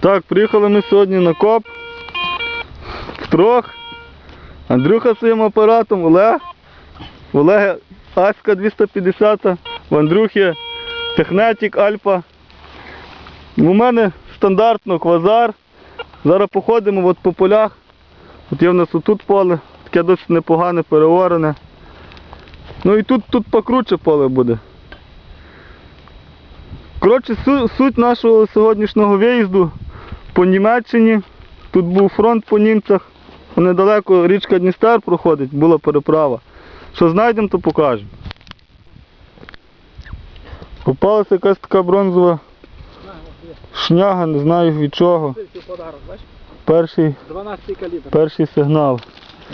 Так, приїхали ми сьогодні на коп. Втрох. Андрюха своїм апаратом, Олег. У Олега Аська 250, в Андрюхи Технетік Альфа. У мене стандартно квазар. Зараз походимо от по полях. От є в нас отут поле, таке досить непогане, переорене. Ну і тут, тут покруче поле буде. Коротше, суть нашого сьогоднішнього виїзду по Німеччині. Тут був фронт по німцях. Недалеко річка Дністер проходить, була переправа. Що знайдемо, то покажемо. Попалася якась така бронзова шняга, не знаю від чого. Перший, 12 калібр. перший сигнал.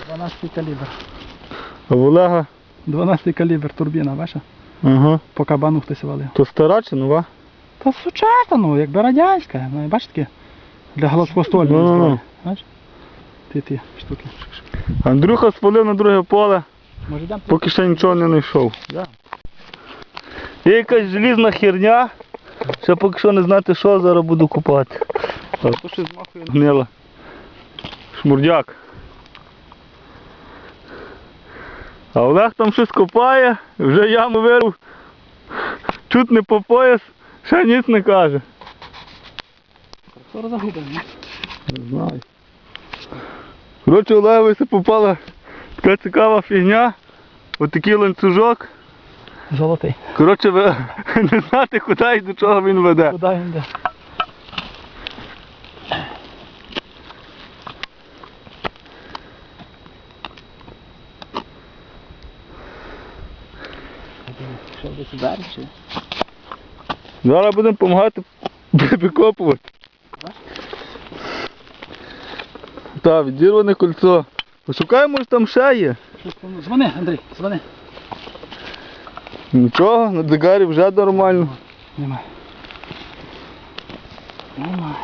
12 калібр. А в Олега, 12 калібр турбіна, бачиш? ага. По кабану хтось валив. То стара чи нова? Та сучасна, ну, якби радянська. Ну, Для гладкоствольної Ну-ну-ну. зброї. Бачиш? Ті ті штуки. Андрюха спалив на друге поле, Може йдемо? поки ще нічого не знайшов. Да. Є якась желізна херня. Ще поки що не знати що, зараз буду купати. То щось змахує гнила. Шмурдяк. А Олег там щось копає, вже яму вирив. Чуть не по пояс, ще ніц не каже. Скоро загубимо. Не знаю. Коротше, Олегові попала така цікава фігня. Отакий ланцюжок. Золотий. Коротше, ви не знати, куди і до чого він веде. Куди він йде? Що десь далі чи? Зараз будемо допомагати викопувати. Так, відірване кольцо. Пошукаємо, може там ще є. Дзвони, Андрій, дзвони. Нічого, на дигарі вже нормально. Нема. Нема.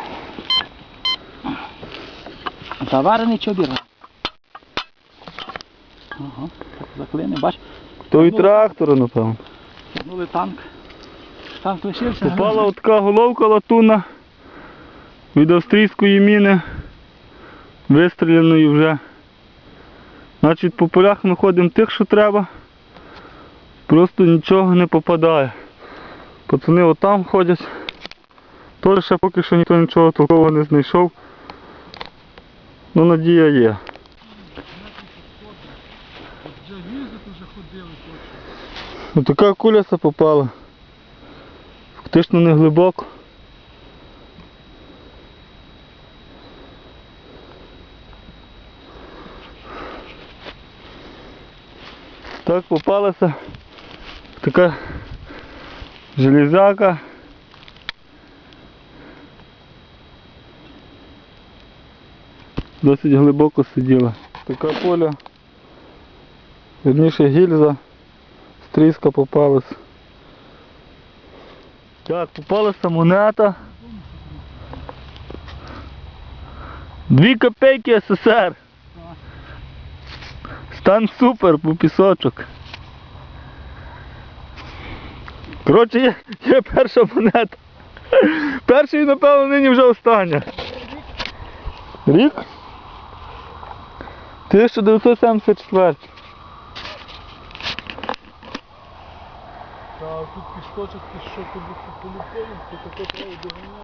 Заварений чобір. Ага, так заклини, бач. То від трактора, напевно. Вернули танк. Танк лишився. Попала така головка латуна від австрійської міни, вистріляної вже. Значить, по полях ми ходимо тих, що треба. Просто нічого не попадає. Пацани отам ходять. Теж ще поки що ніхто нічого толкового не знайшов. Ну, надія є. Ну така куляса попала. Фактично не глибоко. Так попалася така железяка. Досить глибоко сиділа. Така поля. Вірніше гільза. Стріска попалась. Так, попалася монета. Дві копейки СССР. Стан супер, по пісочок. Коротше, є, є перша монета. Перша і, напевно, нині вже остання. Рік? 1974. Та тут пісточок пішов по лікарні, то таке треба доганяти.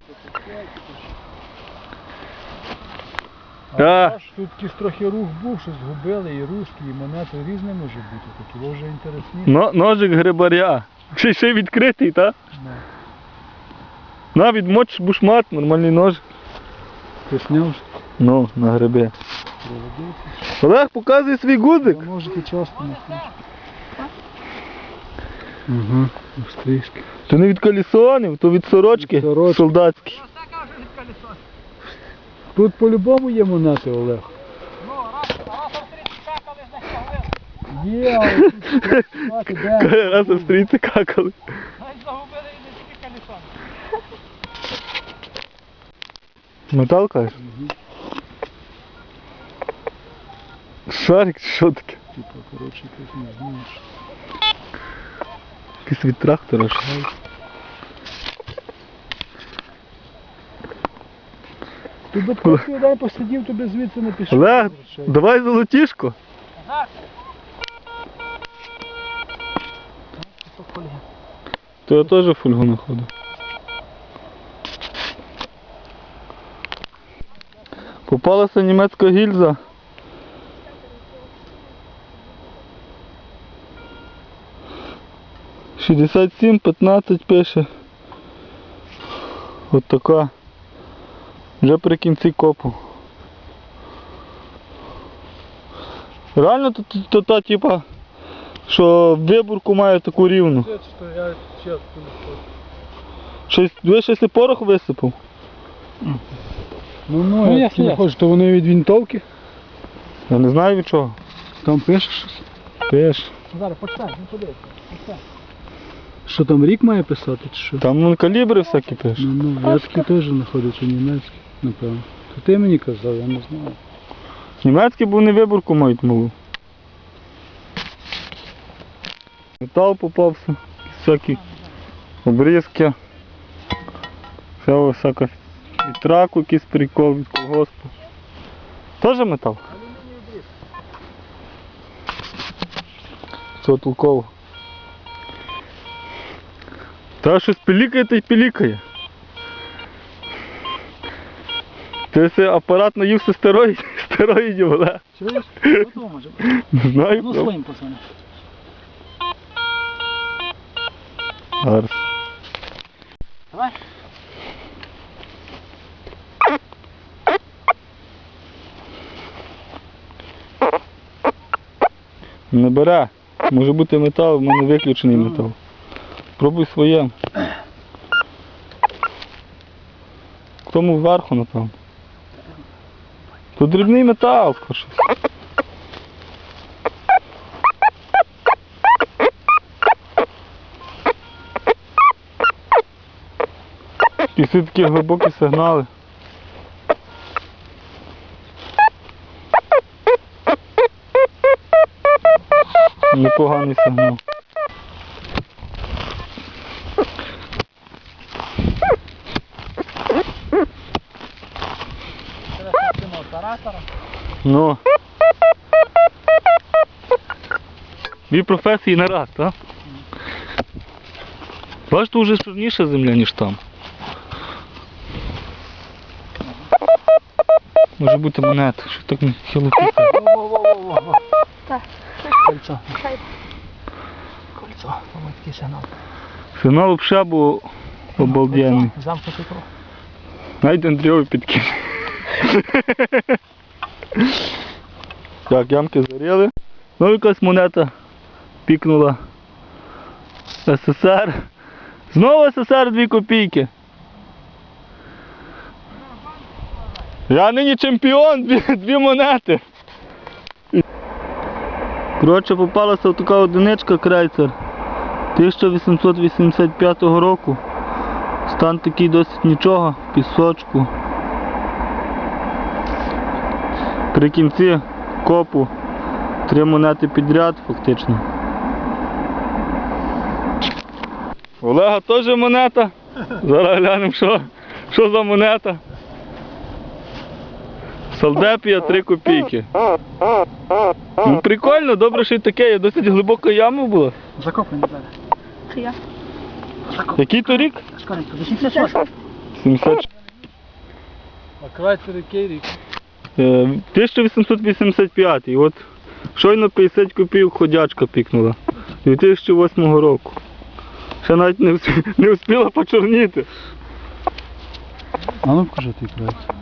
А. Аж тут якийсь трохи рух був, що згубили, і русські, і монети різні може бути, такі вже інтересні. Но, ножик грибаря. Ще, ще відкритий, так? Ну. Навіть моч бушмат, нормальний ножик. Ти сняв? Ну, на гриби. Проводився. Олег, показуй свій гудзик. Ножики часто на Ага, стрижки. То не від колісонів, то від сорочки, Від сорочки. солдатські. Тут по-любому є монети, Олег. Ну, раз, Є, але тут бачите, де? Раз австрійці какали. Метал кажеш? Шарик чи що таке? Типа, коротше, якось не знаєш. Якийсь від трактора. що? Ти такий день посидів, тобі звідси не пішов. Олег, давай золотішко. То я теж фольгу знаходив. Попалася німецька гільза. Шістдесят сім, п'ятнадцять пише. От така. Вже при кінці копу. Реально то, то, то та типа, що виборку має таку рівну. Я чесно. Щось, ви щось і порох висипав? Ну, Ну, ну, як не хочеш, то вони від вінтовки. Я не знаю від чого. Там пише щось. Пиш. Зараз почитай, не подивися. Почитай. Що там рік має писати, чи що? Там ну, калібри всякі пиш. Ну, ну, я теж знаходив, чи німецький, напевно. То ти мені казав, я не знаю. Німецькі, бо вони виборку мають малу. Метал попався, всякі обрізки. Все всяка від траку якийсь прикол від колгоспу. Теж метал? Це толково. Та щось пілікає, та й пілікає. Ти все апарат наївся стероїдів, стероїдів, але Чуєш? Ну, то може бути. не знаю. Ну, своїм пацанам. Зараз. Давай. Не бере. Може бути метал, в мене виключений метал. Пробуй своє. К тому вверху, напевно. Тут дрібний метал, щось. І всі такі глибокі сигнали. Непоганий сигнал. Ну. Дві професії на раз, так? Бачиш, тут вже чорніша земля, ніж там. Може бути монета, що так не хилопіка. Так. Кольцо. Кольцо. Ось такий сигнал. Сигнал взагалі був обалденний. Кольцо. Замкнутий круг. Навіть Андрійові підкинув. Так, ямки зарили. Ну якась монета пікнула. СССР. Знову СССР 2 копійки. Я нині чемпіон, дві, дві монети. Коротше, попалася така одиничка крейцер 1885 року. Стан такий досить нічого, пісочку. При кінці копу три монети підряд фактично. Олега теж монета. Зараз глянемо, що, що за монета. Салдепія 3 копійки. Ну прикольно, добре, що й таке, є досить глибока яма була. Закопаний зараз. Який то рік? Скоренько. 88. 70. А крайцер який рік? Е, 1885. От щойно 50 копійок ходячка пікнула. 2008 року. Ще навіть не, не встигла почорніти. А ну покажи ти крайцер.